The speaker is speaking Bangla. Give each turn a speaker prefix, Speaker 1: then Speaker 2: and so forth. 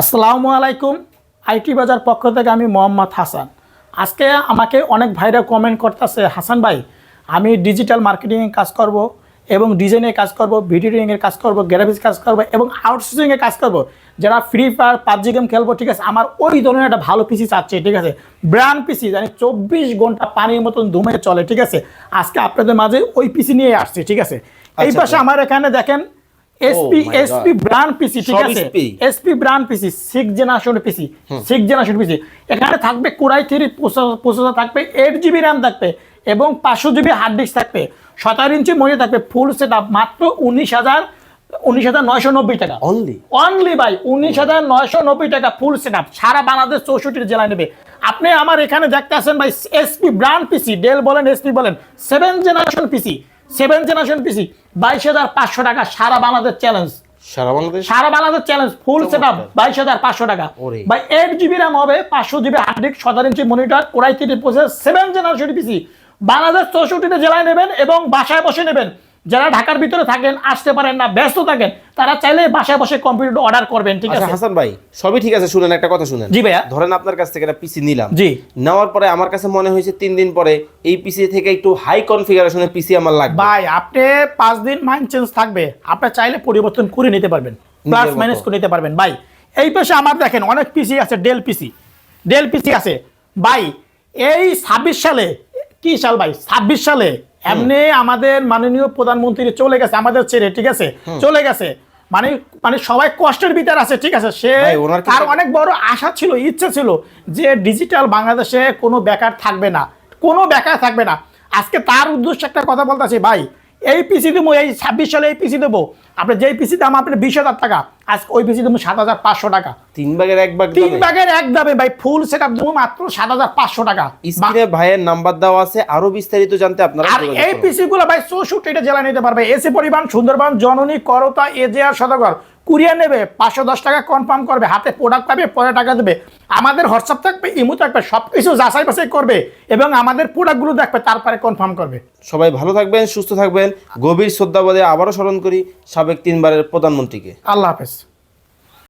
Speaker 1: আসসালামু আলাইকুম আইটি বাজার পক্ষ থেকে আমি মোহাম্মদ হাসান। আজকে আমাকে অনেক ভাইরা কমেন্ট করতেছে হাসান ভাই আমি ডিজিটাল মার্কেটিংয়ে কাজ করব এবং ডিজাইনে কাজ করব ভিডিও এডিটিংয়ের কাজ করব গ্রাফিক্স কাজ করব এবং আউটসোর্সিংয়ে কাজ করব। যারা ফ্রি ফায়ার পাবজি গেম খেলব ঠিক আছে আমার ওই ধরনের একটা ভালো পিসি চাচ্ছে ঠিক আছে ব্র্যান্ড পিসি জানি চব্বিশ ঘণ্টা পানির মতন ধুমে চলে ঠিক আছে আজকে আপনাদের মাঝে ওই পিসি নিয়ে আসছে ঠিক আছে। এই
Speaker 2: আচ্ছা,
Speaker 1: পাশে আমার এখানে দেখেন এসপি এসপি ব্র্যান্ড পিসি ঠিক আছে? SP brand PC six generation PC six generation PC এখানে থাকবে কোরাই থ্রি প্রসেসর থাকবে এইট জিবি র্যাম থাকবে এবং পাঁচশো জিবি হার্ড ডিস্ক থাকবে। সতেরো ইঞ্চি থাকবে ফুল সেট আপ মাত্র উনিশ হাজার উনিশ হাজার নয়শো নব্বই টাকা।
Speaker 2: অনলি
Speaker 1: অনলি ভাই উনিশ হাজার নয়শো নব্বই টাকা ফুল সেট আপ সারা বাংলাদেশ চৌষট্টি জেলায় নেবে। আপনি আমার এখানে দেখতে আসেন ভাই এসপি ব্র্যান্ড পিসি ডেল বলেন এসপি বলেন seven generation PC seven generation PC বাইশ হাজার পাঁচশো টাকা সারা বাংলাদেশ চ্যালেঞ্জ
Speaker 2: সারা বাংলাদেশ?
Speaker 1: সারা Bangladesh challenge full set up বাইশ হাজার পাঁচশো টাকা।
Speaker 2: ওরে।
Speaker 1: এইট জিবি র্যাম হবে পাঁচশো জিবি হার্ড ডিস্ক সতেরো ইঞ্চি monitor core i three process seven generation PC Bangladesh চৌষট্টিটা জেলায় নেবেন এবং বাসায় বসে নেবেন। যারা ঢাকার ভিতরে থাকেন আসতে পারেন না ব্যস্ত থাকেন তারা চাইলে বাসায় বসে কম্পিউটার অর্ডার করবেন ঠিক
Speaker 2: আচ্ছা
Speaker 1: আছে?
Speaker 2: হাসান ভাই সবই ঠিক আছে শুনেন একটা কথা শুনেন।
Speaker 1: জি ভাইয়া।
Speaker 2: ধরেন আপনার কাছ থেকে একটা পিসি নিলাম।
Speaker 1: জি।
Speaker 2: নেওয়ার পরে আমার কাছে মনে হয়েছে তিন দিন পরে এই পিসি থেকে একটু হাই কনফিগারেশনের পিসি আমার লাগবে।
Speaker 1: ভাই আপনি পাঁচ দিন মাইন্ড চেঞ্জ থাকবে। আপনি চাইলে পরিবর্তন করে নিতে পারবেন প্লাস। মাইনাস করে নিতে পারবেন। ভাই এই পাশে আমার দেখেন অনেক পিসি আছে ডেল পিসি ডেল পিসি আছে। ভাই এই ছাব্বিশ সালে কি সাল ভাই? ছাব্বিশ সালে এমনি আমাদের মাননীয় প্রধানমন্ত্রী চলে গেছে আমাদের ছেড়ে ঠিক আছে? চলে গেছে। মানে মানে সবাই কষ্টের ভিতরে আছে ঠিক আছে? সে তার অনেক বড় আশা ছিল ইচ্ছা ছিল যে ডিজিটাল বাংলাদেশে কোনো বেকার থাকবে না। কোনো বেকার থাকবে না। আজকে তার উদ্দেশ্যে একটা কথা বলতেছি ভাই এই পিসি দেবো এই ছাব্বিশ সালে এই পিসি দেবো। আপনি যেই পিসি দাম আপনার বিশ হাজার টাকা। আজকে ওই পিসি দেবো সাত হাজার পাঁচশো টাকা।
Speaker 2: তিন ভাগের এক ভাগ
Speaker 1: তিন ভাগের এক দামে ভাই ফুল সেট আপ দেবো মাত্র সাত হাজার পাঁচশো টাকা।
Speaker 2: স্ক্রিনে ভাইয়ের নাম্বার দেওয়া আছে আরও বিস্তারিত জানতে আপনারা
Speaker 1: আর এই পিসি গুলো ভাই চৌষট্টিটা জেলা নিতে পারবে। এসি পরিমাণ সুন্দরবন জননী করতা এজেআর সদাগর। কুরিয়ার নেবে পাঁচশো দশ টাকা কনফার্ম করবে হাতে প্রোডাক্ট পাবে পরে টাকা দেবে। আমাদের হোয়াটসঅ্যাপ থাকবে ইমো থাকবে সব কিছু যাচাই বাছাই করবে এবং আমাদের প্রোডাক্টগুলো দেখবে তারপরে কনফার্ম করবে।
Speaker 2: সবাই ভালো থাকবেন সুস্থ থাকবেন। গভীর শ্রদ্ধাবোধে আবারও স্মরণ করি সাবেক তিনবারের প্রধানমন্ত্রীকে।
Speaker 1: আল্লাহ হাফেজ।